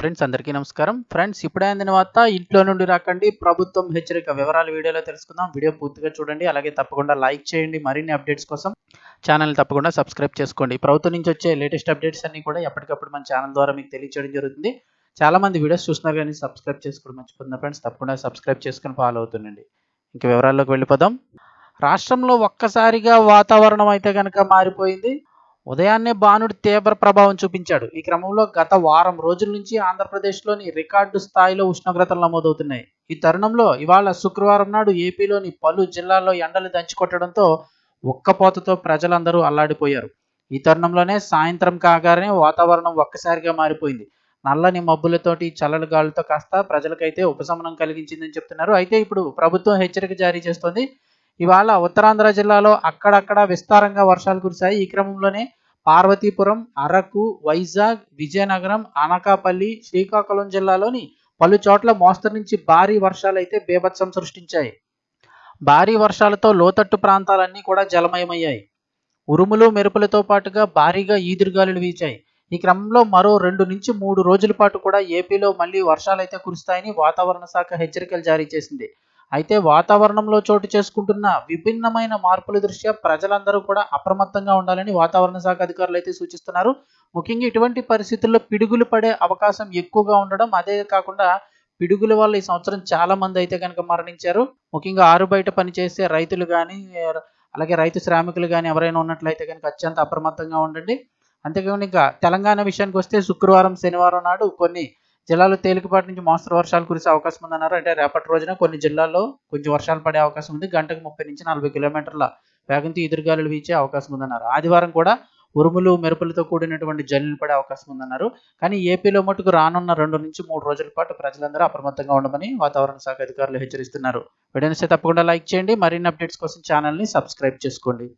Friends అందరికీ నమస్కారం. Friends ఇప్పుడే అందిన వార్త ఇంట్లో నుండి రాకండి. ప్రభుత్వం హెచ్చరిక వివరాలు వీడియోలో తెలుసుకుందాం. వీడియో పూర్తిగా చూడండి. అలాగే తప్పకుండా లైక్ చేయండి. మరిన్ని అప్డేట్స్ కోసం ఛానల్ తప్పకుండా సబ్స్క్రైబ్ చేసుకోండి. ప్రభుత్వం నుంచి వచ్చే లేటెస్ట్ అప్డేట్స్ అన్ని కూడా ఎప్పటికప్పుడు మన ఛానల్ ద్వారా మీకు తెలియచేయడం జరుగుతుంది. చాలా మంది వీడియోస్ చూస్తున్నారు కానీ సబ్స్క్రైబ్ చేసుకోవడం మర్చిపోతున్నారు ఫ్రెండ్స్. తప్పకుండా సబ్స్క్రైబ్ చేసుకుని ఫాలో అవుతుండండి. ఇంక వివరాల్లోకి వెళ్ళిపోదాం. రాష్ట్రంలో ఒక్కసారిగా వాతావరణం అయితే కనుక మారిపోయింది. ఉదయాన్నే బాణుడు తీవ్ర ప్రభావం చూపించాడు. ఈ క్రమంలో గత వారం రోజుల నుంచి ఆంధ్రప్రదేశ్లోని రికార్డు స్థాయిలో ఉష్ణోగ్రతలు నమోదవుతున్నాయి. ఈ తరుణంలో ఇవాళ శుక్రవారం నాడు ఏపీలోని పలు జిల్లాల్లో ఎండలు దంచికొట్టడంతో ఉక్కపోతతో ప్రజలందరూ అల్లాడిపోయారు. ఈ తరుణంలోనే సాయంత్రం కాగానే వాతావరణం ఒక్కసారిగా మారిపోయింది. నల్లని మబ్బులతోటి చల్లల గాలులతో కాస్త ప్రజలకైతే ఉపశమనం కలిగించిందని చెప్తున్నారు. అయితే ఇప్పుడు ప్రభుత్వం హెచ్చరిక జారీ చేస్తోంది. ఇవాళ ఉత్తరాంధ్ర జిల్లాలో అక్కడక్కడ విస్తారంగా వర్షాలు కురిశాయి. ఈ క్రమంలోనే పార్వతీపురం అరకు వైజాగ్ విజయనగరం అనకాపల్లి శ్రీకాకుళం జిల్లాలోని పలు చోట్ల మోస్తరు నుంచి భారీ వర్షాలు అయితే బీభత్సం సృష్టించాయి. భారీ వర్షాలతో లోతట్టు ప్రాంతాలన్నీ కూడా జలమయమయ్యాయి. ఉరుములు మెరుపులతో పాటుగా భారీగా ఈదురుగాలులు వీచాయి. ఈ క్రమంలో మరో రెండు నుంచి మూడు రోజుల పాటు కూడా ఏపీలో మళ్ళీ వర్షాలు అయితే కురుస్తాయని వాతావరణ శాఖ హెచ్చరికలు జారీ చేసింది. అయితే వాతావరణంలో చోటు చేసుకుంటున్న విభిన్నమైన మార్పుల దృష్ట్యా ప్రజలందరూ కూడా అప్రమత్తంగా ఉండాలని వాతావరణ శాఖ అధికారులు అయితే సూచిస్తున్నారు. ముఖ్యంగా ఇటువంటి పరిస్థితుల్లో పిడుగులు పడే అవకాశం ఎక్కువగా ఉండడం అదే కాకుండా పిడుగుల వల్ల ఈ సంవత్సరం చాలా మంది అయితే కనుక మరణించారు. ముఖ్యంగా ఆరు బయట పనిచేసే రైతులు కానీ అలాగే రైతు శ్రామికులు కానీ ఎవరైనా ఉన్నట్లయితే కనుక అత్యంత అప్రమత్తంగా ఉండండి. అంతేకాకుండా ఇంకా తెలంగాణ విషయానికి వస్తే శుక్రవారం శనివారం నాడు కొన్ని జిల్లాలో తేలికపాటి నుంచి మోస్తరు వర్షాలు కురిసే అవకాశం ఉందన్నారు. అంటే రేపటి రోజున కొన్ని జిల్లాల్లో కొంచెం వర్షాలు పడే అవకాశం ఉంది. గంటకు ముప్పై నుంచి నలభై కిలోమీటర్ల వేగంతో ఎదురుగాలులు వీచే అవకాశం ఉందన్నారు. ఆదివారం కూడా ఉరుములు మెరుపులతో కూడినటువంటి జల్లులు పడే అవకాశం ఉందన్నారు. కానీ ఏపీలో మటుకు రానున్న రెండు నుంచి మూడు రోజుల పాటు ప్రజలందరూ అప్రమత్తంగా ఉండమని వాతావరణ శాఖ అధికారులు హెచ్చరిస్తున్నారు. వీడియోని తప్పకుండా లైక్ చేయండి. మరిన్ని అప్డేట్స్ కోసం ఛానల్ని సబ్స్క్రైబ్ చేసుకోండి.